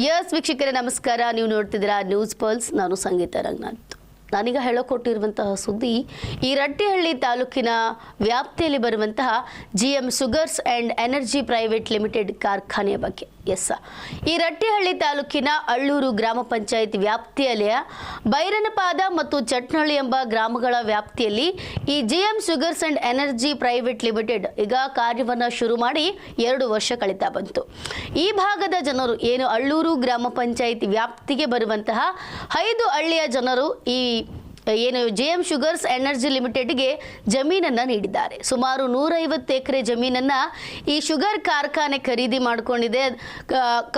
Yes ವೀಕ್ಷಕರೇ, ನಮಸ್ಕಾರ. ನೀವು ನೋಡ್ತಿದ್ದೀರಾ ನ್ಯೂಸ್ ಪಲ್ಸ್ ನಾನು ಸಂಗೀತ ರಂಗನಾಥ್. ನಾನೀಗ ಹೇಳಕೊಟ್ಟಿರುವಂತಹ ಸುದ್ದಿ, ಈ ರಟ್ಟಿಹಳ್ಳಿ ತಾಲೂಕಿನ ವ್ಯಾಪ್ತಿಯಲ್ಲಿ ಬರುವಂತಹ G M sugars and energy private limited ಕಾರ್ಖಾನೆಯ ಬಗ್ಗೆ. ಎಸ್. ಈ ರಟ್ಟಿಹಳ್ಳಿ ತಾಲೂಕಿನ ಅಳ್ಳೂರು ಗ್ರಾಮ ಪಂಚಾಯತ್ ವ್ಯಾಪ್ತಿಯಲ್ಲಿಯ ಬೈರನಪಾದ ಮತ್ತು ಚಟ್ನಳ್ಳಿ ಎಂಬ ಗ್ರಾಮಗಳ ವ್ಯಾಪ್ತಿಯಲ್ಲಿ ಈ GM sugars and energy private limited ಈಗ ಕಾರ್ಯವನ್ನು ಶುರು ಮಾಡಿ ಎರಡು ವರ್ಷ ಕಳೀತಾ ಬಂತು. ಈ ಭಾಗದ ಜನರು ಏನು ಅಳ್ಳೂರು ಗ್ರಾಮ ಪಂಚಾಯತ್ ವ್ಯಾಪ್ತಿಗೆ ಬರುವಂತಹ ಐದು ಹಳ್ಳಿಯ ಜನರು ಈ ಏನು, ಜೆ ಎಂ ಶುಗರ್ಸ್ ಎನರ್ಜಿ ಲಿಮಿಟೆಡ್ಗೆ ಜಮೀನನ್ನು ನೀಡಿದ್ದಾರೆ. ಸುಮಾರು ನೂರೈವತ್ತು ಎಕರೆ ಜಮೀನನ್ನು ಈ ಶುಗರ್ ಕಾರ್ಖಾನೆ ಖರೀದಿ ಮಾಡಿಕೊಂಡಿದೆ.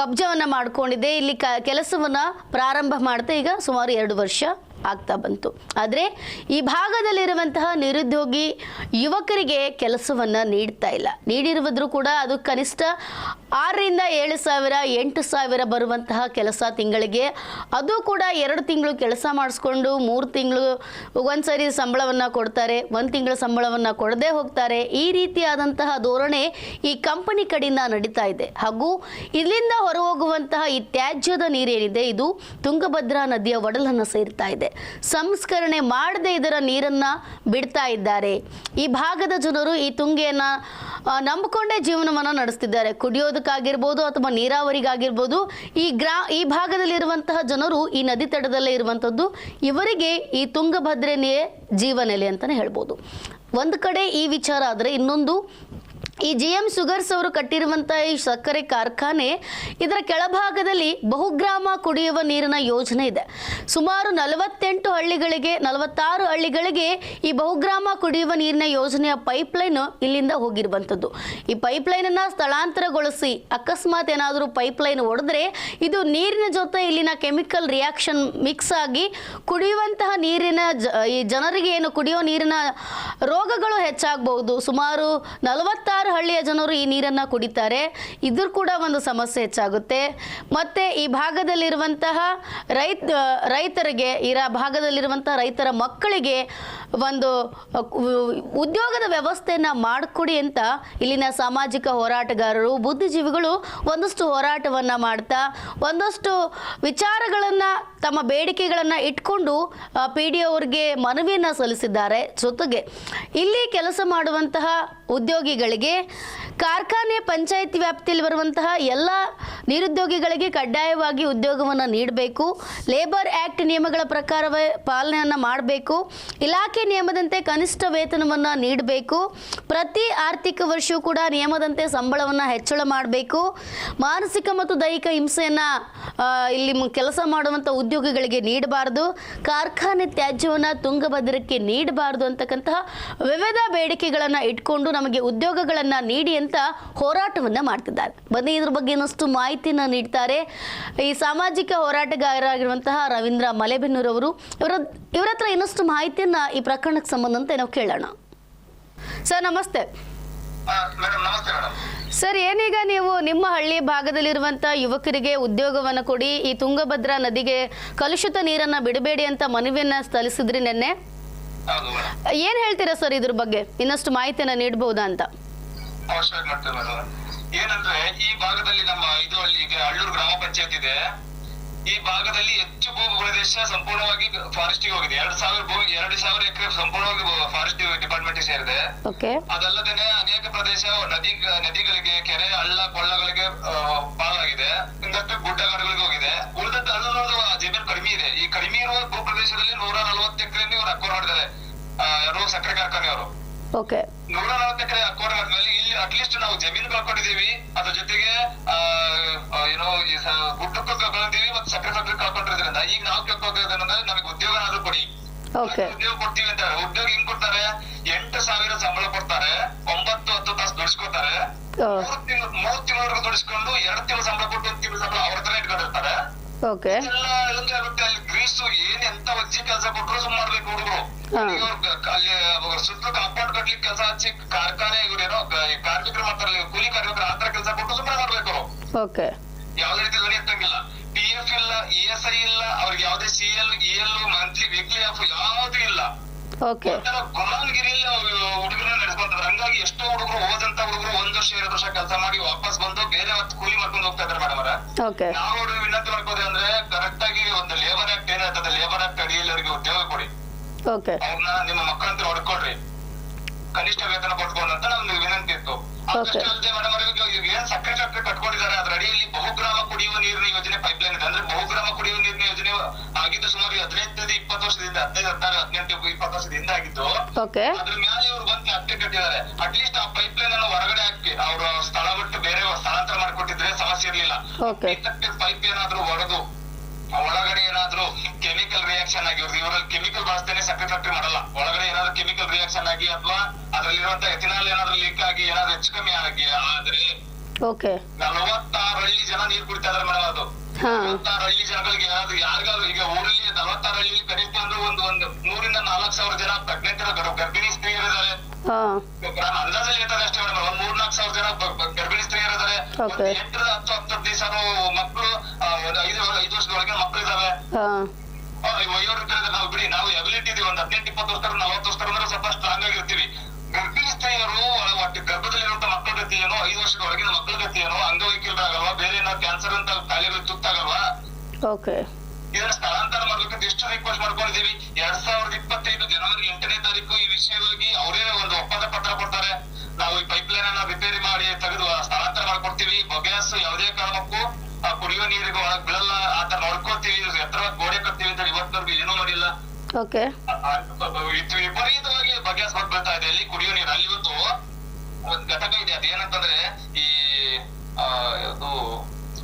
ಕಬ್ಜವನ್ನು ಮಾಡಿಕೊಂಡಿದೆ. ಇಲ್ಲಿ ಕ, ಕೆಲಸವನ್ನು ಪ್ರಾರಂಭ ಮಾಡ್ತಾ ಈಗ ಸುಮಾರು ಎರಡು ವರ್ಷ ಆಗ್ತಾ ಬಂತು. ಆದರೆ ಈ ಭಾಗದಲ್ಲಿರುವಂತಹ ನಿರುದ್ಯೋಗಿ ಯುವಕರಿಗೆ ಕೆಲಸವನ್ನು ನೀಡ್ತಾ ಇಲ್ಲ. ನೀಡಿರುವುದ್ರೂ ಕೂಡ ಅದು ಕನಿಷ್ಠ ಆರರಿಂದ ಏಳು ಸಾವಿರ, ಎಂಟು ಸಾವಿರ ಬರುವಂತಹ ಕೆಲಸ ತಿಂಗಳಿಗೆ. ಅದು ಕೂಡ ಎರಡು ತಿಂಗಳು ಕೆಲಸ ಮಾಡಿಸ್ಕೊಂಡು ಮೂರು ತಿಂಗಳು ಒಂದ್ಸರಿ ಸಂಬಳವನ್ನು ಕೊಡ್ತಾರೆ, ಒಂದು ತಿಂಗಳ ಸಂಬಳವನ್ನು ಕೊಡದೇ ಹೋಗ್ತಾರೆ. ಈ ರೀತಿಯಾದಂತಹ ಧೋರಣೆ ಈ ಕಂಪನಿ ಕಡೆಯಿಂದ ನಡೀತಾ ಇದೆ. ಹಾಗೂ ಇಲ್ಲಿಂದ ಹೊರಹೋಗುವಂತಹ ಈ ತ್ಯಾಜ್ಯದ ನೀರೇನಿದೆ ಇದು ತುಂಗಭದ್ರಾ ನದಿಯ ಒಡಲನ್ನು ಸೇರ್ತಾ ಇದೆ. ಸಂಸ್ಕರಣೆ ಮಾಡದೆ ಇದರ ನೀರನ್ನು ಬಿಡ್ತಾ ಇದ್ದಾರೆ. ಈ ಭಾಗದ ಜನರು ಈ ತುಂಗೆಯನ್ನು ನಂಬಿಕೊಂಡೇ ಜೀವನವನ್ನು ನಡೆಸ್ತಿದ್ದಾರೆ. ಕುಡಿಯೋದಕ್ಕಾಗಿರ್ಬೋದು ಅಥವಾ ನೀರಾವರಿಗಾಗಿರ್ಬೋದು, ಈ ಗ್ರಾ, ಈ ಭಾಗದಲ್ಲಿರುವಂತಹ ಜನರು ಈ ನದಿ ತಡದಲ್ಲೇ ಇರುವಂಥದ್ದು, ಇವರಿಗೆ ಈ ತುಂಗಭದ್ರೆನೆಯೇ ಜೀವನೆಲೆ ಅಂತಲೇ ಹೇಳ್ಬೋದು. ಒಂದು ಕಡೆ ಈ ವಿಚಾರ ಆದರೆ ಇನ್ನೊಂದು ಈ ಜಿ ಎಂ ಸುಗರ್ಸ್ ಅವರು ಕಟ್ಟಿರುವಂಥ ಈ ಸಕ್ಕರೆ ಕಾರ್ಖಾನೆ ಇದರ ಕೆಳಭಾಗದಲ್ಲಿ ಬಹುಗ್ರಾಮ ಕುಡಿಯುವ ನೀರಿನ ಯೋಜನೆ ಇದೆ. ಸುಮಾರು ನಲವತ್ತೆಂಟು ಹಳ್ಳಿಗಳಿಗೆ, ನಲವತ್ತಾರು ಹಳ್ಳಿಗಳಿಗೆ ಈ ಬಹುಗ್ರಾಮ ಕುಡಿಯುವ ನೀರಿನ ಯೋಜನೆಯ ಪೈಪ್ಲೈನ್ ಇಲ್ಲಿಂದ ಹೋಗಿರುವಂಥದ್ದು. ಈ ಪೈಪ್ಲೈನನ್ನು ಸ್ಥಳಾಂತರಗೊಳಿಸಿ ಅಕಸ್ಮಾತ್ ಏನಾದರೂ ಪೈಪ್ಲೈನ್ ಹೊಡೆದ್ರೆ ಇದು ನೀರಿನ ಜೊತೆ ಇಲ್ಲಿನ ಕೆಮಿಕಲ್ ರಿಯಾಕ್ಷನ್ ಮಿಕ್ಸ್ ಆಗಿ ಕುಡಿಯುವಂತಹ ನೀರಿನ ಈ ಜನರಿಗೆ ಏನು ಕುಡಿಯೋ ನೀರಿನ ರೋಗಗಳು ಹೆಚ್ಚಾಗಬಹುದು. ಸುಮಾರು ನಲವತ್ತಾರು ಹಳ್ಳಿಯ ಜನರು ಈ ನೀರನ್ನು ಕುಡಿತಾರೆ. ಇದ್ರ ಕೂಡ ಒಂದು ಸಮಸ್ಯೆ ಹೆಚ್ಚಾಗುತ್ತೆ. ಮತ್ತು ಈ ಭಾಗದಲ್ಲಿರುವಂತಹ ರೈತ ರೈತರಿಗೆ, ಈ ಭಾಗದಲ್ಲಿರುವಂಥ ರೈತರ ಮಕ್ಕಳಿಗೆ ಒಂದು ಉದ್ಯೋಗದ ವ್ಯವಸ್ಥೆಯನ್ನು ಮಾಡಿಕೊಡಿ ಅಂತ ಇಲ್ಲಿನ ಸಾಮಾಜಿಕ ಹೋರಾಟಗಾರರು, ಬುದ್ಧಿಜೀವಿಗಳು ಒಂದಷ್ಟು ಹೋರಾಟವನ್ನು ಮಾಡ್ತಾ, ಒಂದಷ್ಟು ವಿಚಾರಗಳನ್ನು ತಮ್ಮ ಬೇಡಿಕೆಗಳನ್ನು ಇಟ್ಕೊಂಡು ಪಿ ಡಿ ಅವ್ರಿಗೆ ಮನವಿಯನ್ನು ಸಲ್ಲಿಸಿದ್ದಾರೆ. ಜೊತೆಗೆ ಇಲ್ಲಿ ಕೆಲಸ ಮಾಡುವಂತಹ ಉದ್ಯೋಗಿಗಳಿಗೆ ಕಾರ್ಖಾನೆ ಪಂಚಾಯಿತಿ ವ್ಯಾಪ್ತಿಯಲ್ಲಿ ಬರುವಂತಹ ಎಲ್ಲ ನಿರುದ್ಯೋಗಿಗಳಿಗೆ ಕಡ್ಡಾಯವಾಗಿ ಉದ್ಯೋಗವನ್ನು ನೀಡಬೇಕು. ಲೇಬರ್ ಆ್ಯಕ್ಟ್ ನಿಯಮಗಳ ಪ್ರಕಾರವೇ ಪಾಲನೆಯನ್ನು ಮಾಡಬೇಕು. ಇಲಾಖೆ ನಿಯಮದಂತೆ ಕನಿಷ್ಠ ವೇತನವನ್ನು ನೀಡಬೇಕು. ಪ್ರತಿ ಆರ್ಥಿಕ ವರ್ಷವೂ ಕೂಡ ನಿಯಮದಂತೆ ಸಂಬಳವನ್ನು ಹೆಚ್ಚಳ ಮಾಡಬೇಕು. ಮಾನಸಿಕ ಮತ್ತು ದೈಹಿಕ ಹಿಂಸೆಯನ್ನು ಇಲ್ಲಿ ಕೆಲಸ ಮಾಡುವಂಥ ಉದ್ಯೋಗಿಗಳಿಗೆ ನೀಡಬಾರ್ದು. ಕಾರ್ಖಾನೆ ತ್ಯಾಜ್ಯವನ್ನು ತುಂಗಭದ್ರಕ್ಕೆ ನೀಡಬಾರ್ದು ಅಂತಕ್ಕಂತಹ ವಿವಿಧ ಬೇಡಿಕೆಗಳನ್ನು ಇಟ್ಕೊಂಡು ನಮಗೆ ಉದ್ಯೋಗಗಳನ್ನು ನೀಡಿ ಅಂತ ಹೋರಾಟವನ್ನ ಮಾಡ್ತಿದ್ದಾರೆ. ಬನ್ನಿ ಇದ್ರ ಬಗ್ಗೆ ಇನ್ನಷ್ಟು ಮಾಹಿತಿಯನ್ನ ನೀಡ್ತಾರೆ. ಈ ಸಾಮಾಜಿಕ ಹೋರಾಟಗಾರರಾಗಿರುವಂತಹ ರವೀಂದ್ರ ಮಲೆಬೆನ್ನೂರ್ ಅವರು ಇವರ ಇವರ ಹತ್ರ ಇನ್ನಷ್ಟು ಮಾಹಿತಿಯನ್ನ ಈ ಪ್ರಕರಣಕ್ಕೆ ಸಂಬಂಧಂತೆ ನಾವು ಕೇಳೋಣ. ಸರ್ ನಮಸ್ತೆ. ಸರ್ ಏನೀಗ ನೀವು ನಿಮ್ಮ ಹಳ್ಳಿ ಭಾಗದಲ್ಲಿರುವಂಥ ಯುವಕರಿಗೆ ಉದ್ಯೋಗವನ್ನು ಕೊಡಿ ಈ ತುಂಗಭದ್ರಾ ನದಿಗೆ ಕಲುಷಿತ ನೀರನ್ನ ಬಿಡಬೇಡಿ ಅಂತ ಮನವಿಯನ್ನ ಸಲ್ಲಿಸಿದ್ರಿ ನಿನ್ನೆ? ಏನ್ ಹೇಳ್ತೀರಾ ಸರ್ ಇದ್ರ ಬಗ್ಗೆ? ಇನ್ನಷ್ಟು ಮಾಹಿತಿಯನ್ನ ನೀಡಬಹುದಾ ಅಂತ. ಮಾಡ್ತೇವೆ ಮೇಡಮ್ ಏನಂದ್ರೆ ಈ ಭಾಗದಲ್ಲಿ ನಮ್ಮ ಇದು ಅಲ್ಲಿ ಈಗ ಹಳ್ಳೂರು ಗ್ರಾಮ ಪಂಚಾಯತ್ ಇದೆ. ಈ ಭಾಗದಲ್ಲಿ ಹೆಚ್ಚು ಭೂ ಪ್ರದೇಶ ಸಂಪೂರ್ಣವಾಗಿ ಫಾರೆಸ್ಟ್ ಹೋಗಿದೆ. ಎರಡು ಸಾವಿರ ಭೂ ಎರಡು ಸಾವಿರ ಎಕರೆ ಸಂಪೂರ್ಣವಾಗಿ ಫಾರೆಸ್ಟ್ ಡಿಪಾರ್ಟ್ಮೆಂಟ್ ಸೇರಿದೆ. ಓಕೆ ಅದಲ್ಲದೇನೆ ಅನೇಕ ಪ್ರದೇಶ ನದಿ ನದಿಗಳಿಗೆ ಕೆರೆ ಹಳ್ಳ ಕೊಳ್ಳಗಳಿಗೆ ಪಾಲಾಗಿದೆ. ಇನ್ನಷ್ಟು ಗುಡ್ಡಗಾಡುಗಳಿಗೆ ಹೋಗಿದೆ. ಉಳಿದದ್ದು ಅಲ್ಲೂ ಜಮೀನು ಕಡಿಮೆ ಇದೆ. ಈ ಕಡಿಮೆ ಇರುವ ಭೂ ಪ್ರದೇಶದಲ್ಲಿ ನೂರ ನಲವತ್ತು ಎಕರೆ ಇವರು ಅಕ್ಕೋರ್ ಮಾಡಿದ್ದಾರೆ. ಯಾರು ಸಕ್ಕರೆ ಕಾರ್ಖಾನೆಯವರು. ಓಕೆ ನೂರ ನಲವತ್ತು ಎಕರೆ ಆದ್ಮೇಲೆ ಇಲ್ಲಿ ಅಟ್ಲೀಸ್ಟ್ ನಾವು ಜಮೀನು ಕಳ್ಕೊಂಡಿದೀವಿ ಅದ್ರ ಜೊತೆಗೆ ಏನೋ ಗುಡ್ಡಕ್ಕೂ ಕಳ್ಕೊಂಡಿದೀವಿ ಮತ್ತೆ ಸಕ್ಕರೆ ಫ್ಯಾಕ್ಟ್ರಿ ಕಳ್ಕೊಂಡಿರೋದ್ರಿಂದ. ಈಗ ನಾವು ಕೇಳ್ಕೋಬೇಕಂದ್ರೆ ನಮಗೆ ಉದ್ಯೋಗ ಆದ್ರೂ ಕೊಡಿ. ಉದ್ಯೋಗ ಕೊಡ್ತೀವಿ ಅಂತ ಉದ್ಯೋಗ ಹೆಂಗ್ ಕೊಡ್ತಾರೆ? ಎಂಟು ಸಾವಿರ ಸಂಬಳ ಕೊಡ್ತಾರೆ. ಒಂಬತ್ತು ಹತ್ತು ತಾಸು ದುಡಿಸ್ಕೊತಾರೆ. ಆ. ಮೂರ್ ತಿಂಗಳು ಮೂರ್ ತಿಂಗಳವರೆಗೂ ದುಡಿಸ್ಕೊಂಡು ಎರಡ್ ತಿಂಗಳು ಸಂಬಳ ಕೊಟ್ಟು ಒಂದ್ ತಿಂಗಳು ಸಂಬಳ ಅವ್ರ ಹತ್ರ ಇಟ್ಕೊಂಡಿರ್ತಾರೆ. ಓಕೆ ಎಲ್ಲ ಆಗುತ್ತೆ ಅಲ್ಲಿ ಗ್ರೀಸು ಏನ್ ಎಂತ ವಜ್ಜಿ ಕೆಲಸ ಕೊಟ್ರು ಸುಮ್ ಮಾಡ್ಬೇಕು ಹುಡುಗರು. ಅಲ್ಲಿ ಸುತ್ತ ಕಾಂಪೌಂಡ್ ಕಟ್ಲಿಕ್ಕೆ ಕೆಲಸ ಹಚ್ಚಿ ಕಾರ್ಖಾನೆ ಇವ್ರೇನೋ ಕಾರ್ಮಿಕರು ಇವ್ರು ಕೂಲಿ ಕಾರ್ಮಿಕರು ಆತರ ಕೆಲಸ ಕೊಟ್ಟು ಸುಮ್ಮನೆ ಮಾಡ್ಬೇಕು ಓಕೆ. ಯಾವ್ದೇ ರೀತಿ ಧ್ವನಿ ಎತ್ತಂಗಿಲ್ಲ. ಪಿ ಎಫ್ ಇಲ್ಲ ಇ ಎಸ್ ಐ ಇಲ್ಲ ಅವ್ರಿಗೆ ಯಾವ್ದೇ C L E L monthly weekly off ಯಾವ್ದು ಇಲ್ಲ. ಗುಲಾಮ್ಗಿರಿಯಲ್ಲಿ ಹುಡುಗರನ್ನ ನಡೆಸ್ಕೊಂತಾರೆ ಹಂಗಾಗಿ ಎಷ್ಟೋ ಹುಡುಗರು ಓದಂತ ಹುಡುಗರು ಒಂದ್ ವರ್ಷ ಎರಡು ವರ್ಷ ಕೆಲಸ ಮಾಡಿ ವಾಪಸ್ ಬಂದು ಬೇರೆ ಕೂಲಿ ಮಾಡ್ಕೊಂಡು ಹೋಗ್ತಾ ಇದಾರೆ ಮೇಡಮ್ ಅವರ. ನಾವು ವಿನಂತಿ ಮಾಡ್ಕೋದ್ರೆ ಅಂದ್ರೆ ಕರೆಕ್ಟ್ ಆಗಿ ಒಂದು ಲೇಬರ್ ಆಕ್ಟ್ ಏನಿರ್ತದೆ ಲೇಬರ್ ಆಕ್ಟ್ ಅಡಿಯಲ್ಲಿ ಅವರಿಗೆ ಉದ್ಯೋಗ ಕೊಡಿ. ಓಕೆ ಅವ್ರನ್ನ ನಿಮ್ಮ ಮಕ್ಕಳಂತ ಹೊಡ್ಕೊಡ್ರಿ ಕನಿಷ್ಠ ವೇತನ ಕೊಟ್ಕೊಂಡು ಅಂತ ನಮ್ದು ವಿನಂತಿ ಇತ್ತು. ಅದಷ್ಟೇ ಅಲ್ಲದೆ ಮೇಡಮ್ ಅವರಿಗೆ ಏನ್ ಸಕ್ಕರೆ ಫ್ಯಾಕ್ಟರಿ ಕಟ್ಕೊಂಡಿದ್ದಾರೆ ಅದ್ರ ಅಡಿಯಲ್ಲಿ ಬಹುಗ್ರಾಮ ಕುಡಿಯುವ ನೀರಿನ ಯೋಜನೆ ಪೈಪ್ ಲೈನ್ ಇದೆ. ಅಂದ್ರೆ ಬಹುಗ್ರಾಮ ಕುಡಿಯುವ ನೀರಿನ ಯೋಜನೆ ಆಗಿದ್ದು ಸುಮಾರು ಹದಿನೈದರಿಂದ ಇಪ್ಪತ್ತು ವರ್ಷದಿಂದ ಹದಿನೈದು ಹದಿನಾರು ಹದಿನೆಂಟು ಇಪ್ಪತ್ತು ವರ್ಷದಿಂದ ಆಗಿದ್ದು. ಅದ್ರ ಮೇಲೆ ಇವ್ರು ಬಂದು ಫ್ಯಾಕ್ಟರಿ ಕಟ್ಟಿದ್ದಾರೆ. ಅಟ್ಲೀಸ್ಟ್ ಆ ಪೈಪ್ ಲೈನ್ ಅನ್ನು ಹೊರಗಡೆ ಹಾಕಿ. ಅವರು ಸ್ಥಳ ಬಿಟ್ಟು ಬೇರೆ ಸ್ಥಳಾಂತರ ಮಾಡಿಕೊಟ್ಟಿದ್ರೆ ಸಮಸ್ಯೆ ಇರ್ಲಿಲ್ಲ. ಪೈಪ್ ಏನಾದ್ರೂ ಹೊಡೆದು ಒಳಗಡೆ ಕೆಮಿಕಲ್ ರಿಯಾಕ್ಷನ್ ಆಗಿ ಇವ್ರು ಇವರಲ್ಲಿ ಕೆಮಿಕಲ್ ಬಳಸ್ತೇನೆ ಸಕ್ಕರೆ ಫ್ಯಾಕ್ಟ್ರಿ ಮಾಡಲ್ಲ. ಒಳಗಡೆ ಏನಾದ್ರೂ ಕೆಮಿಕಲ್ ರಿಯಾಕ್ಷನ್ ಆಗಿ ಅಥವಾ ಅದ್ರಲ್ಲಿರುವಂತ ಎಥಿನಾಲ್ ಏನಾದ್ರೂ ಲೀಕ್ ಆಗಿ ಏನಾದ್ರೂ ಹೆಚ್ಚು ಕಮ್ಮಿ ಆಗಿ ಆದ್ರೆ ಓಕೆ. ನಲವತ್ತಾರು ಹಳ್ಳಿ ಜನ ನೀರ್ ಕುಡಿತಾ ಇದಾರೆ ಮೇಡಮ್ ಅದು. ನಲವತ್ತಾರು ಹಳ್ಳಿ ಜನಗಳಿಗೆ ಏನಾದ್ರು ಯಾರಿಗಾದ್ರು ಈಗ ಊರಲ್ಲಿ ನಲವತ್ತಾರು ಹಳ್ಳಿ ಕನಿಷ್ಠ ಅಂದ್ರೆ ಒಂದು ಒಂದು ಮೂರಿಂದ ನಾಲ್ಕು ಸಾವಿರ ಜನ ಪ್ರೆಗ್ನೆಂಟ್ ಇರೋ ಗರ್ಭಿಣಿ ಸ್ತ್ರೀಯರಿದ್ದಾರೆ ಇದಾರೆ ನಾನು ಅಂದಾಜಲ್ಲಿ ಹೇಳ್ತಾರೆ ಅಷ್ಟೇ ಮೇಡಮ್ ಒಂದ್ ಮೂರ್ ನಾಲ್ಕು ಸಾವಿರ ಜನ ಗರ್ಭಿಣಿ ಸ್ತ್ರೀಯರು ಇದ್ದಾರೆ. ಒಂದು ಎಂಟರಿಂದ ಹತ್ತು ಹತ್ತು ದಿವಸ ಮಕ್ಕಳು ಐದು ಐದು ವರ್ಷದೊಳಗೆ ಮಕ್ಕಳು ಇದಾವೆ ಇದ್ದಾರೆ ನಾವು ಬಿಡಿ ನಾವು ಎಬಿಲಿಟಿ ಇದೀವಿ ಒಂದು ಹದಿನೆಂಟು ಇಪ್ಪತ್ತು ವರ್ಷ ನಲವತ್ತು ವರ್ಷ ಅಂದ್ರೆ ಸ್ವಲ್ಪ ಸ್ಟ್ರಾಂಗ್ ಆಗಿರ್ತೀವಿ ಗರ್ಭಿಣಿ ಸ್ತ್ರೀಯರು ಒಟ್ಟು ಗರ್ಭದಲ್ಲಿರುವಂತ ಮಕ್ಕಳ ಗತಿ ಏನೋ? ಐದು ವರ್ಷದ ಒಳಗಿನ ಮಕ್ಕಳ ಗತಿ ಏನು? ಅಂಗವೈಕಲ್ಯರಾಗಲ್ವಾ ಬೇರೆ ಏನೋ ಕ್ಯಾನ್ಸರ್ ಅಂತ ಕಾಯಿಲೆಗಳು ತುತ್ತಾಗಲ್ವಾ? ಓಕೆ ಇದನ್ನ ಸ್ಥಳಾಂತರ ಮಾಡ್ಬೇಕಂತ ಎಷ್ಟು ರಿಕ್ವೆಸ್ಟ್ ಮಾಡ್ಕೊಂಡಿದೀವಿ ಎರಡ್ ಸಾವಿರದ ಇಪ್ಪತ್ತೈದು ಜನವರಿ ಎಂಟನೇ ತಾರೀಕು ಈ ವಿಷಯವಾಗಿ ಅವರೇ ಒಂದು ಒಪ್ಪಂದ ಪತ್ರ ಕೊಡ್ತಾರೆ. ನಾವು ಈ ಪೈಪ್ ಲೈನ್ ಅನ್ನ ರಿಪೇರಿ ಮಾಡಿ ತೆಗೆದು ಸ್ಥಳಾಂತರ ಮಾಡ್ಕೊಡ್ತೀವಿ. ಬಗೆಹಸ್ ಯಾವುದೇ ಕುಡಿಯುವ ನೀರಿಗೆ ಒಳಗ್ ಬೀಳಲ್ಲ ಆತರ ನೋಡ್ಕೊತೀವಿ ಎತ್ತರವಾಗಿ ಗೋಡೆ ಕಟ್ತೀವಿ ಅಂತ ಇವತ್ತಿನವರೆಗೂ ಏನೂ ಮಾಡಿಲ್ಲ ಓಕೆ. ವಿಪರೀತವಾಗಿ ಬಗೆಹಸ್ ಬೀಳ್ತಾ ಇದೆ ಅಲ್ಲಿ ಕುಡಿಯೋ ನೀರು. ಅಲ್ಲಿ ಇವತ್ತು ಒಂದ್ ಘಟಕ ಇದೆ ಅದೇನಂತಂದ್ರೆ ಈ ಇದು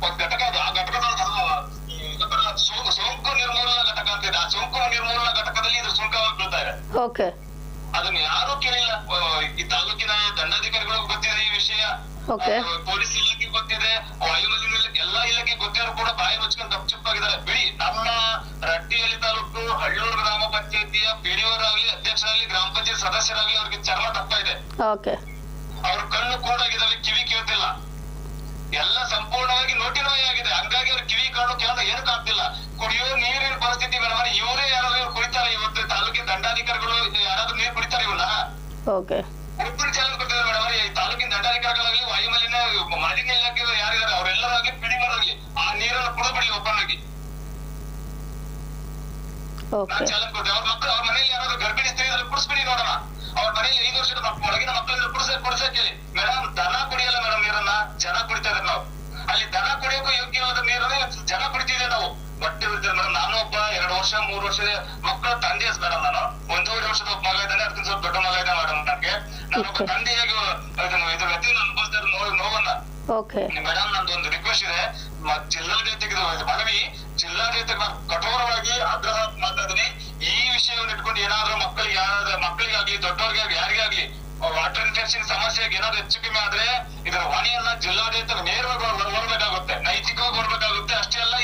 ಒಂದ್ ಘಟಕ ಅದು ಆ ಘಟಕದ ಇದರ ಸೋಂಕು ಸೋಂಕು ನಿರ್ಮೂಲನಾ ಘಟಕ ಅಂತ ಇದೆ. ಆ ಸೋಂಕು ನಿರ್ಮೂಲನಾ ಘಟಕದಲ್ಲಿ ಇದು ಸುಂಕವಾಗಿ ಬೀಳ್ತಾ ಇದೆ. ಓಕೆ. ಅದನ್ನ ಯಾರು ಕೇಳಿಲ್ಲ. ಈ ತಾಲೂಕಿನ ದಂಡಾಧಿಕಾರಿಗಳಿಗೂ ಗೊತ್ತಿದೆ ಈ ವಿಷಯ. ಪೊಲೀಸ್ ಇಲಾಖೆ ಗೊತ್ತಿದೆ. ವಾಯುಮಾಲಿನ್ಯ ಎಲ್ಲಾ ಇಲಾಖೆ ಗೊತ್ತಿರೋ ಕೂಡ ಬಾಯಿ ಮುಚ್ಕೊಂಡು ಗಪ್ಚುಪ್ಪಾಗಿದ್ದಾರೆ ಬಿಡಿ ನಮ್ಮ ರಟ್ಟಿಹಳ್ಳಿ ತಾಲೂಕು ಹಳ್ಳೂರು ಗ್ರಾಮ ಪಂಚಾಯತಿಯ ಪಿಡಿಒರಾಗ್ಲಿ ಅಧ್ಯಕ್ಷರಾಗ್ಲಿ ಗ್ರಾಮ ಪಂಚಾಯತ್ ಸದಸ್ಯರಾಗ್ಲಿ ಅವ್ರಿಗೆ ಚರ್ಮ ತಪ್ಪ ಇದೆ. ಅವ್ರ ಕಣ್ಣು ಕೂಡಾಗಿದ್ದಾವೆ ಕಿವಿ ಕೇಳ್ತಿಲ್ಲ. ಎಲ್ಲ ಸಂಪೂರ್ಣವಾಗಿ ನೋಟಿನೋಯಿ ಆಗಿದೆ. ಹಂಗಾಗಿ ಅವ್ರ ಕಿವಿ ಕಾಣು ಕೇಳ ಏನು ಕಾಣ್ತಿಲ್ಲ ಕುಡಿಯೋ ನೀರಿನ ಓಕೆ. ಒಬ್ಬರು ಚಾಲೆಂಜ್ ಕೊಟ್ಟಿದ್ದಾರೆ ಮೇಡಮ್ ಈ ತಾಲೂಕಿನ ದಂಡಾಧಿಕಾರಿಗಳಾಗಲಿ ವಾಯುಮಾಲಿನ್ಯ ಮಾಲಿನ್ಯ ಇಲಾಖೆ ಯಾರಿದ್ದಾರೆ ಅವರೆಲ್ಲರಾಗಲಿ ಪಿಡಿಮರಾಗ್ಲಿ ಆ ನೀರನ್ನು ಕುಡಿದ್ಬಿಡಿ ಒಬ್ಬನಾಗಿ ಓಕೆ ನಾನ್ ಚಾಲೆಂಜ್ ಕೊಟ್ಟೆ ಅವ್ರ ಮಕ್ಕಳು ಅವ್ರ ಮನೆಯಲ್ಲಿ ಯಾರಾದ್ರೂ ಗರ್ಭಿಣಿ ಸ್ತ್ರೀ ಇದ್ರೆ ಕುಡಿಸ್ಬಿಡಿ ನೋಡೋಣ. ಅವ್ರ ಮನೆಯಲ್ಲಿ ಐದು ವರ್ಷದ ಒಳಗಿನ ಮಕ್ಕಳಿದ್ರೆ ಕುಡಿಸ ಕುಡಿಸಕ್ ಹೇಳಿ. ಮೇಡಮ್ ದನ ಕುಡಿಯಲ್ಲ ಮೇಡಮ್ ನೀರನ್ನ? ಜನ ಕುಡಿತಾ ಇದ್ದಾರೆ ನಾವು. ಅಲ್ಲಿ ದನ ಕುಡಿಯೋಕೆ ಯೋಗ್ಯವಾದ ನೀರನ್ನ ಜನ ಕುಡಿತಿದ್ದೇವೆ ನಾವು. ಬಟ್ಟೆ ಮೇಡಮ್. ನಾನು ವರ್ಷ ಮೂರು ವರ್ಷದ ಮಕ್ಕಳ ತಂದೆ ಮೇಡಮ್ ನಾನು. ಒಂದೂವರೆ ವರ್ಷದ ಒಬ್ಬ ಮಗ ಇದ್ದಾನೆ ಅದಕ್ಕಿಂತ ಸ್ವಲ್ಪ ದೊಡ್ಡ ಮಗ ಇದೆ ಮೇಡಮ್ ನನಗೆ. ನಾನೊಬ್ಬ ಹೇಗೆ ತಂದೆಯಾಗಿ ಇದು ವ್ಯಕ್ತಿ ಅನುಭವಿಸ್ತಾ ಇರೋ ನೋವು ನೋವನ್ನ. ಓಕೆ ಮೇಡಮ್ ನಂದು ಒಂದು ರಿಕ್ವೆಸ್ಟ್ ಇದೆ. ಜಿಲ್ಲಾಡಳಿತಕ್ಕೆ ಮನವಿ. ಜಿಲ್ಲಾಡಳಿತಕ್ಕೆ ಕಠೋರವಾಗಿ ಆಗ್ರಹ ಮಾತಾಡ್ತೀನಿ ಈ ವಿಷಯವನ್ನು ಇಟ್ಕೊಂಡು ಏನಾದ್ರೂ ಮಕ್ಕಳಿಗೆ ಯಾರಾದ್ರೂ ಮಕ್ಕಳಿಗಾಗ್ಲಿ ದೊಡ್ಡವ್ರಿಗೆ ಯಾರಿಗಾಗ್ಲಿ ವಾಟರ್ ಇನ್ಫೆಕ್ಷನ್ ಸಮಸ್ಯೆಗೆ ಏನಾದ್ರು ಹೆಚ್ಚು ಕಮ್ಮಿ ಆದ್ರೆ ಇದರ ಹೊಣೆಯನ್ನ ಜಿಲ್ಲಾಡಳಿತ ನೇರವಾಗಿ ಹೊರ- ಹೊರಬೇಕಾಗುತ್ತೆ. ನೈತಿಕವಾಗಿ ಹೊರಬೇಕಾಗುತ್ತೆ. ಅಷ್ಟೇ ಅಲ್ಲ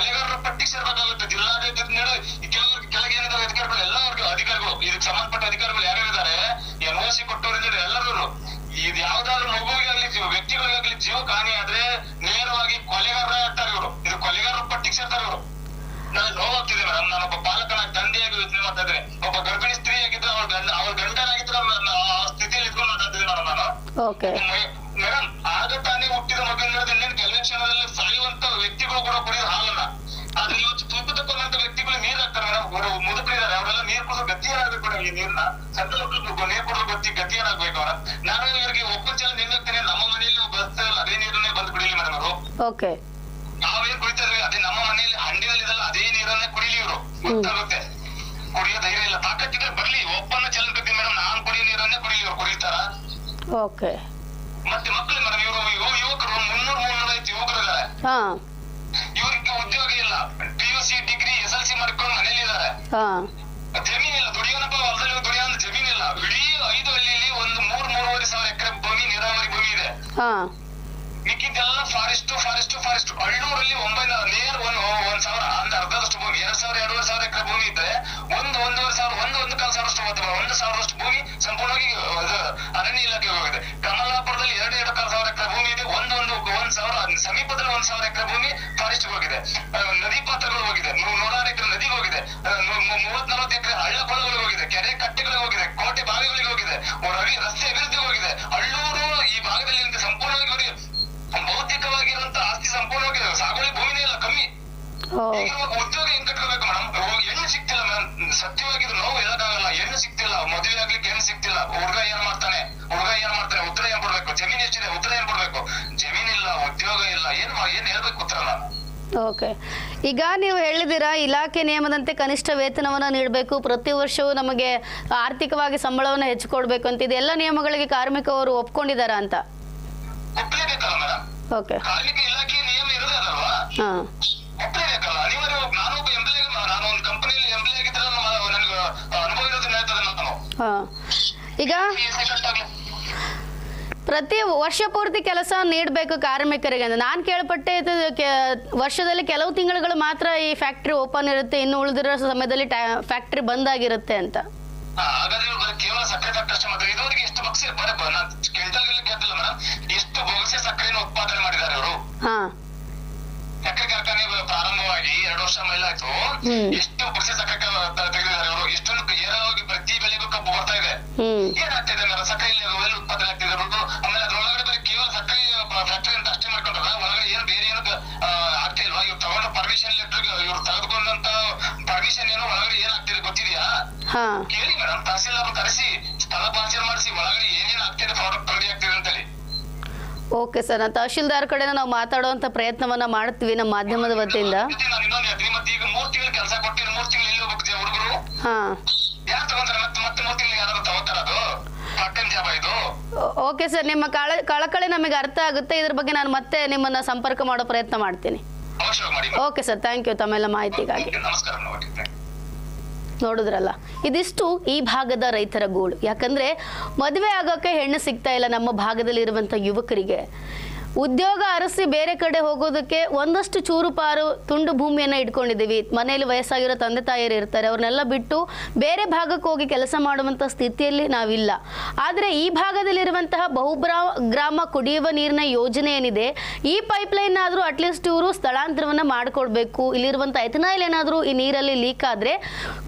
ನೋವುಗಳಾದ್ರೆ ಪಟ್ಟಿ ಪಟ್ಟಿಗೆ ಸೇರ್ಬೇಕಾಗುತ್ತೆ ಜಿಲ್ಲಾಡಳಿತ ಕೆಲವ್ರಿಗೆ ಕೆಳಗೆ ಏನಿದಾವೆ ಅಧಿಕಾರಿಗಳು ಎಲ್ಲ ಅವ್ರಿಗೆ ಅಧಿಕಾರಿಗಳು ಇದಕ್ಕೆ ಸಂಬಂಧಪಟ್ಟ ಅಧಿಕಾರಿಗಳು ಯಾರ್ಯಾರಿದ್ದಾರೆ ಎನ್ ಓ ಸಿ ಕೊಟ್ಟವರಿದ್ದಾರೆ ಎಲ್ಲರೂ ಇದು ಯಾವ್ದಾದ್ರು ಮಗುವಿಗಾಗ್ಲಿ ಜೀವ ವ್ಯಕ್ತಿಗಳಿಗಾಗ್ಲಿ ಜೀವಕ್ಕೆ ಹಾನಿ ಆದ್ರೆ ನೇರವಾಗಿ ಕೊಲೆಗಾರರ ಇರ್ತಾರೆ ಇವರು. ಇದು ಕೊಲೆಗಾರರ ಪಟ್ಟಿಗೆ ಸೇರ್ತಾರೆ ಇವರು. ನಾನು ನೋವಾಗ್ತಿದೆ ಮೇಡಮ್. ಒಬ್ಬ ಪಾಲಕನ ತಂದೆಯಾಗಿ ಯೋಚನೆ ಮಾಡ್ತಾ ಇದ್ದೇನೆ. ಒಬ್ಬ ಗರ್ಭಿಣಿ ಸ್ತ್ರೀ ಆಗಿದ್ರೆ ಅವ್ರ ಗಂಡ ಅವ್ರ ಗಂಡನಾಗಿದ್ರೆ ನನ್ನ ಆ ಸ್ಥಿತಿಯಲ್ಲಿ ಇದ್ಕೊಂಡು ಮಾತಾಡ್ತಿದ್ದೆ ಮೇಡಮ್ ನಾನು. ಮೇಡಮ್ ಆಗ ತಾನೇ ಹುಟ್ಟಿದ ಮಗನ ಇನ್ನೇನು ಕೆಲವೇ ಕ್ಷಣದಲ್ಲಿ ಸಾಯುವಂತ ವ್ಯಕ್ತಿಗಳು ಕೂಡ ಕುಡಿಯೋದು ಮೇಡಮ್ ಮುದುಕರಿದ್ದಾರೆ ಅವರೆಲ್ಲ ನೀರ್ ಕುಡಿದು ಗತಿ ನಮಗೆ ನೀರ್ನ. ಸಣ್ಣ ಮಕ್ಕಳು ನೀರ್ ಕುಡಿದು ಗತಿ ಗತಿ ಏನಾಗ್ಬೇಕು ಅವ್ರ ನಾನು ಇವರಿಗೆ ಒಬ್ಬರು ಜನ ನಿಂದಿರ್ತೀನಿ ನಮ್ಮ ಮನೆಯಲ್ಲಿ ಬಸ್ ಅದೇ ನೀರನ್ನೇ ಬಂದು ಕುಡಿಲಿ ಮೇಡಮ್ ಅವರು. ಓಕೆ. ನಾವೇನ್ ಕುಡಿತಾರೆ ಅದೇ ನಮ್ಮ ಮನೆಯಲ್ಲಿ ಹಂಡಿನಲ್ಲಿ ಇದೆಲ್ಲ ಅದೇ ನೀರನ್ನೇ ಕುಡಿಲಿ ಇವರು. ಗೊತ್ತಾಗುತ್ತೆ. ಕುಡಿಯೋ ಧೈರ್ಯ ಇಲ್ಲ. ತಾಕತ್ತಿದ್ರೆ ಬರ್ಲಿ ಒಬ್ಬನ ಚಲನ್ ಮೇಡಮ್ ನಾನ್ ಕುಡಿಯೋ ನೀರನ್ನೇ ಕುಡಿಲಿ ಇವ್ರು ಕುಡಿತಾರ. ಓಕೆ. ಮತ್ತೆ ಮಕ್ಕಳು ಮೇಡಮ್ ಇವರು ಯುವಕರು ಮುನ್ನೂರು ಮುನ್ನೂರ ಐದು ಯುವಕರು ಇದಾರೆ ಹಾಂ. ಇವ್ರಿಗೆ ಉದ್ಯೋಗ ಇಲ್ಲ. U C degree S L C ಮಾಡ್ಕೊಂಡು ಮನೇಲಿ ಇದಾರೆ ಹಾಂ ಜಮೀನಿಲ್ಲ ದುಡಿಯೋನಪ್ಪ ಹೊಲದಲ್ಲಿ ದುಡಿಯೋ ಅಂತ ಜಮೀನಿಲ್ಲ ಇಡೀ ಐದು ಹಳ್ಳಿಲಿ ಒಂದು ಮೂರ್ ಮೂರುವರೆ ಸಾವಿರ ಎಕರೆ ಭೂಮಿ ನೀರಾವರಿ ಭೂಮಿ ಇದೆ. ಹಾಂ. ಮಿಕ್ಕಿದ್ದೆಲ್ಲ ಫಾರೆಸ್ಟ್ ಫಾರೆಸ್ಟ್ ಫಾರೆಸ್ಟ್ ಹಳ್ಳೂರಲ್ಲಿ ಒಂಬೈನೂರ ನೇರ ಒಂದ್ ಒಂದ್ ಸಾವಿರ ಅಂದ್ರೆ ಅರ್ಧದಷ್ಟು ಭೂಮಿ. ಎರಡ್ ಸಾವಿರ ಎರಡೂವರೆ ಸಾವಿರ ಎಕರೆ ಭೂಮಿ ಇದ್ರೆ ಒಂದು ಒಂದೂವರೆ ಸಾವಿರ ಒಂದು ಒಂದು ಕಾಲ ಸಾವಿರಷ್ಟು ಹೋಗುತ್ತೆ ಒಂದು ಸಾವಿರಷ್ಟು ಭೂಮಿ ಸಂಪೂರ್ಣವಾಗಿ ಅರಣ್ಯ ಇಲಾಖೆ ಹೋಗಿದೆ ಕಮಲಾಪುರದಲ್ಲಿ ಎರಡು ಎರಡು ಕಾಲ ಸಾವಿರ ಎಕರೆ ಭೂಮಿ ಇದೆ. ಒಂದು ಒಂದು ಸಾವಿರ ಸಮೀಪದಲ್ಲಿ ಎಕರೆ ಭೂಮಿ ಫಾರೆಸ್ಟ್ ಹೋಗಿದೆ. ನದಿ ಪಾತ್ರಗಳು ಹೋಗಿದೆ. ನೂರಾರು ಎಕರೆ ನದಿಗೆ ಹೋಗಿದೆ. ಮೂವತ್ ನಲವತ್ತು ಎಕರೆ ಹಳ್ಳ ಕೊಳಗಳು ಹೋಗಿದೆ. ಕೆರೆ ಕಟ್ಟೆಗಳಿಗೆ ಹೋಗಿದೆ. ಕೋಟೆ ಬಾವಿಗಳಿಗೆ ಹೋಗಿದೆ. ರವಿ ರಸ್ತೆ ಅಭಿವೃದ್ಧಿ ಹೋಗಿದೆ. ಹಳ್ಳೂರು ಈ ಭಾಗದಲ್ಲಿ ಸಂಪೂರ್ಣವಾಗಿ ಬೌದ್ಧಿಕವಾಗಿರುವಂತ ಆಸ್ತಿ ಸಂಪೂರ್ಣವಾಗಿ ಸಾಗುವಳಿ ಭೂಮಿನೇ ಇಲ್ಲ ಕಮ್ಮಿ. ಈಗಿರುವಾಗ ಉದ್ಯೋಗ ಹೆಂಗ್ ಏನು ಮೇಡಮ್ ಹೆಣ್ಣು ಸಿಗ್ತಿಲ್ಲ ಮೇಡಮ್. ಸತ್ಯವಾಗಿದ್ರು ನೋವು ಹೇಳಕ್ಕಾಗಲ್ಲ. ಹೆಣ್ಣು ಸಿಕ್ತಿಲ್ಲ ಮದುವೆ ಆಗ್ಲಿಕ್ಕೆ ಹೆಣ್ಣು ಸಿಗ್ತಿಲ್ಲ. ಹುಡುಗ ಏನ್ ಮಾಡ್ತಾನೆ? ಹುಡುಗ ಏನ್ ಮಾಡ್ತಾನೆ? ಉತ್ತರ ಏನ್ ಕೊಡ್ಬೇಕು? ಜಮೀನ್ ಎಷ್ಟಿದೆ? ಉತ್ತರ ಏನ್ ಕೊಡ್ಬೇಕು? ಜಮೀನ್ ಇಲ್ಲ ಉದ್ಯೋಗ ಇಲ್ಲ. ಏನ್ ಏನ್ ಹೇಳ್ಬೇಕು ಉತ್ತರ ನಾನು ಓಕೆ. ಈಗ ನೀವು ಹೇಳಿದಿರಾ ಇಲಾಖೆ ನಿಯಮದಂತೆ ಕನಿಷ್ಠ ವೇತನವನ್ನು ನೀಡಬೇಕು. ಪ್ರತಿ ವರ್ಷವೂ ನಮಗೆ ಆರ್ಥಿಕವಾಗಿ ಸಂಬಳವನ್ನು ಹೆಚ್ಚು ಕೊಡಬೇಕು ಅಂತ ಇದೆಲ್ಲ ನಿಯಮಗಳಿಗೆ ಕಾರ್ಮಿಕವರು ಒಪ್ಕೊಂಡಿದ್ದಾರಾ ಅಂತ? ಒಪ್ಲೇಬೇಕಲ್ಲ ಮೇಡಮ್. ಓಕೆ. ಕಾರ್ಮಿಕ ಇಲಾಖೆ ನಿಯಮ ಇರೋದೇ ಅದಲ್ವಾ? ಹಾಂ. ಒಪ್ಲೇಬೇಕಲ್ಲ ಅನಿವಾರ್ಯ ನಾನು ಒಬ್ಬ ಎಂಪ್ಲಾಯ್ ನಾನು ಒಂದು ಕಂಪನಿಯಲ್ಲಿ ಎಂಪ್ಲಾಯ್ ಆಗಿದ್ರೆ ನನಗೆ ಅನುಭವ ಇರೋದನ್ನ ಹೇಳ್ತದೆ ನಾನು. ಹಾಂ. ಈಗ ಪ್ರತಿ ವರ್ಷ ಪೂರ್ತಿ ಕೆಲಸ ನೀಡಬೇಕು ಕಾರ್ಮಿಕರಿಗೆ ಅಂತ. ನಾನು ಕೇಳ್ಪಟ್ಟೆ ಇದು ವರ್ಷದಲ್ಲಿ ಕೆಲವು ತಿಂಗಳುಗಳು ಮಾತ್ರ ಈ ಫ್ಯಾಕ್ಟ್ರಿ ಓಪನ್ ಇರುತ್ತೆ. ಇನ್ನು ಉಳಿದಿರೋ ಸಮಯದಲ್ಲಿ ಫ್ಯಾಕ್ಟ್ರಿ ಬಂದ್ ಆಗಿರುತ್ತೆ ಅಂತ. ಕೇವಲ ಸಕ್ಕರೆ ಫ್ಯಾಕ್ಟರಿ ಅಷ್ಟೇ ಮಾತ್ರ. ಇದುವರೆಗೆ ಎಷ್ಟು ಬಕ್ಸೆ ಬರೀ ಬ- ನಾನ್ ಕ್ವಿಂಟಲ್ ಗೆದ್ದಿಲ್ಲ ಮೇಡಮ್ ಎಷ್ಟು ಬೊಗಸೆ ಸಕ್ಕರೆಯನ್ನು ಉತ್ಪಾದನೆ ಮಾಡಿದ್ದಾರೆ ಅವರು? ಹಾಂ. ಸಕ್ಕರೆ ಕಾರ್ಖಾನೆ ಪ್ರಾರಂಭವಾಗಿ ಎರಡು ವರ್ಷ ಮೇಲೆ ಆಯ್ತು ಎಷ್ಟು ಬೊಗಸೆ ಸಕ್ಕರೆ ತೆಗೆದಿದ್ದಾರೆ ಅವರು. ಎಷ್ಟೊಂದು ಏರವಾಗಿ ಪ್ರತಿ ಬೆಳೆಗೂ ಕಬ್ಬು ಬರ್ತಾ ಇದೆ. ಏನಾಗ್ತಾ ಇದೆ ಅಂದ್ರೆ ಸಕ್ಕರೆ ಇಲ್ಲಿ ಒಳ್ಳೆ ಉತ್ಪಾದನೆ ಆಗ್ತಿದೆ? ಆಮೇಲೆ ಅದ್ರೊಳಗಡೆ ಬರೀ ಕೇವಲ ಸಕ್ಕರೆ ಫ್ಯಾಕ್ಟರಿ ಅಂತ ಅಷ್ಟೇ ಮಾಡ್ಕೊಂಡ್ರಲ್ಲ? ಒಳಗಡೆ ಏನು ಬೇರೆ ಏನು ಆಗ್ತಿಲ್ವಾ ಆಗ್ತಾ ಇಲ್ವಾ? ಇವ್ರು ತಗೊಂಡ ಪರ್ಮಿಷನ್ ಲೆಟರ್ ಇವ್ರು ತೆಗೆದುಕೊಂಡಂತ ಪರ್ಮಿಷನ್ ಏನು ಒಳಗಡೆ ಏನಾಗ್ತಿದೆ ಗೊತ್ತಿದೆಯಾ? ಕೇಳಿ ಮೇಡಮ್ ತಹಸೀಲ್ದಾರ್ ಕರೆಸಿ ಸ್ಥಳ ಪರಿಶೀಲನೆ ಮಾಡಿಸಿ ಒಳಗಡೆ ಏನೇನ್ ಆಗ್ತಿದೆ ಪ್ರಾಡಕ್ಟ್ ರೆಡಿ ಆಗ್ತಿದೆ ಅಂತೇಳಿ. ಓಕೆ ಸರ್ ನಾನು ತಹಶೀಲ್ದಾರ್ ಕಡೆ ನಾವು ಮಾತಾಡುವಂತ ಪ್ರಯತ್ನವನ್ನ ಮಾಡ್ತೀವಿ ನಮ್ಮ ಮಾಧ್ಯಮದ ವತಿಯಿಂದ. ಹಾಂ. ಓಕೆ ಸರ್ ನಿಮ್ಮ ಕಳ ಕಳಕಳಿ ನಮಗೆ ಅರ್ಥ ಆಗುತ್ತೆ. ಇದ್ರ ಬಗ್ಗೆ ನಾನು ಮತ್ತೆ ನಿಮ್ಮನ್ನ ಸಂಪರ್ಕ ಮಾಡೋ ಪ್ರಯತ್ನ ಮಾಡ್ತೀನಿ. ಓಕೆ ಸರ್ ಥ್ಯಾಂಕ್ ಯು ತಮ್ಮೆಲ್ಲ ಮಾಹಿತಿಗಾಗಿ Okay, ನಮಸ್ಕಾರ ನೋಡಿ ಥ್ಯಾಂಕ್ ಯು ನೋಡಿದ್ರಲ್ಲ. ಇದಿಷ್ಟು ಈ ಭಾಗದ ರೈತರ ಗೋಳು. ಯಾಕಂದ್ರೆ ಮದುವೆ ಆಗೋಕೆ ಹೆಣ್ಣು ಸಿಗ್ತಾ ಇಲ್ಲ ನಮ್ಮ ಭಾಗದಲ್ಲಿ ಇರುವಂತ ಯುವಕರಿಗೆ. ಉದ್ಯೋಗ ಅರಸಿ ಬೇರೆ ಕಡೆ ಹೋಗೋದಕ್ಕೆ ಒಂದಷ್ಟು ಚೂರು ಪಾರು ತುಂಡು ಭೂಮಿಯನ್ನು ಇಟ್ಕೊಂಡಿದ್ದೀವಿ. ಮನೆಯಲ್ಲಿ ವಯಸ್ಸಾಗಿರೋ ತಂದೆ ತಾಯಿಯರು ಇರ್ತಾರೆ. ಅವ್ರನ್ನೆಲ್ಲ ಬಿಟ್ಟು ಬೇರೆ ಭಾಗಕ್ಕೆ ಹೋಗಿ ಕೆಲಸ ಮಾಡುವಂಥ ಸ್ಥಿತಿಯಲ್ಲಿ ನಾವಿಲ್ಲ. ಆದರೆ ಈ ಭಾಗದಲ್ಲಿರುವಂತಹ ಬಹುಬ್ರಾ ಗ್ರಾಮ ಕುಡಿಯುವ ನೀರಿನ ಯೋಜನೆ ಏನಿದೆ, ಈ ಪೈಪ್ಲೈನ್ ಆದರೂ ಅಟ್ಲೀಸ್ಟ್ ಇವರು ಸ್ಥಳಾಂತರವನ್ನು ಮಾಡಿಕೊಡ್ಬೇಕು. ಇಲ್ಲಿರುವಂಥ ಎಥನಾಯಿಲ್ ಏನಾದರೂ ಈ ನೀರಲ್ಲಿ ಲೀಕ್ ಆದರೆ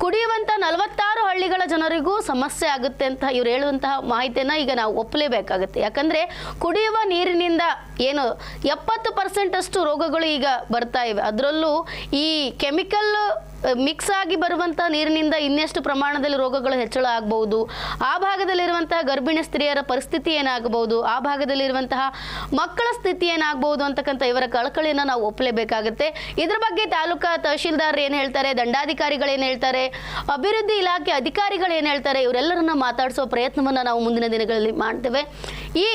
ಕುಡಿಯುವಂಥ ನಲವತ್ತಾರು ಹಳ್ಳಿಗಳ ಜನರಿಗೂ ಸಮಸ್ಯೆ ಆಗುತ್ತೆ ಅಂತ ಇವ್ರು ಹೇಳುವಂತಹ ಮಾಹಿತಿಯನ್ನು ಈಗ ನಾವು ಒಪ್ಪಲೇಬೇಕಾಗುತ್ತೆ ಯಾಕಂದರೆ ಕುಡಿಯುವ ನೀರಿನಿಂದ ಏನು ಎಪ್ಪತ್ತು ಪರ್ಸೆಂಟಷ್ಟು ರೋಗಗಳು ಈಗ ಬರ್ತಾ ಇವೆ. ಅದರಲ್ಲೂ ಈ ಕೆಮಿಕಲ್ ಮಿಕ್ಸ್ ಆಗಿ ಬರುವಂಥ ನೀರಿನಿಂದ ಇನ್ನೆಷ್ಟು ಪ್ರಮಾಣದಲ್ಲಿ ರೋಗಗಳು ಹೆಚ್ಚಳ ಆಗಬಹುದು? ಆ ಭಾಗದಲ್ಲಿರುವಂತಹ ಗರ್ಭಿಣಿ ಸ್ತ್ರೀಯರ ಪರಿಸ್ಥಿತಿ ಏನಾಗಬಹುದು? ಆ ಭಾಗದಲ್ಲಿರುವಂತಹ ಮಕ್ಕಳ ಸ್ಥಿತಿ ಏನಾಗಬಹುದು ಅಂತಕ್ಕಂಥ ಇವರ ಕಳಕಳಿಯನ್ನು ನಾವು ಒಪ್ಪಲೇಬೇಕಾಗುತ್ತೆ. ಇದ್ರ ಬಗ್ಗೆ ತಾಲೂಕಾ ತಹಶೀಲ್ದಾರ್ ಏನು ಹೇಳ್ತಾರೆ? ದಂಡಾಧಿಕಾರಿಗಳು ಏನು ಹೇಳ್ತಾರೆ? ಅಭಿವೃದ್ಧಿ ಇಲಾಖೆ ಅಧಿಕಾರಿಗಳು ಏನು ಹೇಳ್ತಾರೆ? ಇವರೆಲ್ಲರನ್ನ ಮಾತಾಡಿಸೋ ಪ್ರಯತ್ನವನ್ನು ನಾವು ಮುಂದಿನ ದಿನಗಳಲ್ಲಿ ಮಾಡ್ತೇವೆ. ಈ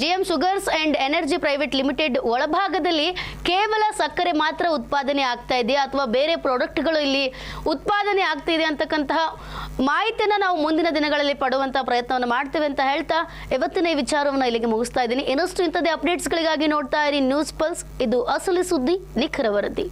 G M sugars and energy private limited ಒಳಭಾಗದಲ್ಲಿ ಕೇವಲ ಸಕ್ಕರೆ ಮಾತ್ರ ಉತ್ಪಾದನೆ ಆಗ್ತಾ ಇದೆಯಾ? ಅಥವಾ ಬೇರೆ ಪ್ರಾಡಕ್ಟ್ಗಳು ಇಲ್ಲಿ ಉತ್ಪಾದನೆ ಆಗ್ತಿದೆ ಅಂತಕ್ಕಂತಹ ಮಾಹಿತಿಯನ್ನು ನಾವು ಮುಂದಿನ ದಿನಗಳಲ್ಲಿ ಪಡುವಂತಹ ಪ್ರಯತ್ನವನ್ನು ಮಾಡ್ತೇವೆ ಅಂತ ಹೇಳ್ತಾ ಇವತ್ತಿನ ಈ ವಿಚಾರವನ್ನು ಇಲ್ಲಿಗೆ ಮುಗಿಸ್ತಾ ಇದ್ದೀನಿ. ಇನ್ನಷ್ಟು ಇಂಥದ್ದೇ ಅಪ್ಡೇಟ್ಸ್ಗಳಿಗಾಗಿ ನೋಡ್ತಾ ಇರಿ. ನ್ಯೂಸ್ ಪಲ್ಸ್, ಇದು ಅಸಲಿ ಸುದ್ದಿ, ನಿಖರ ವರದಿ.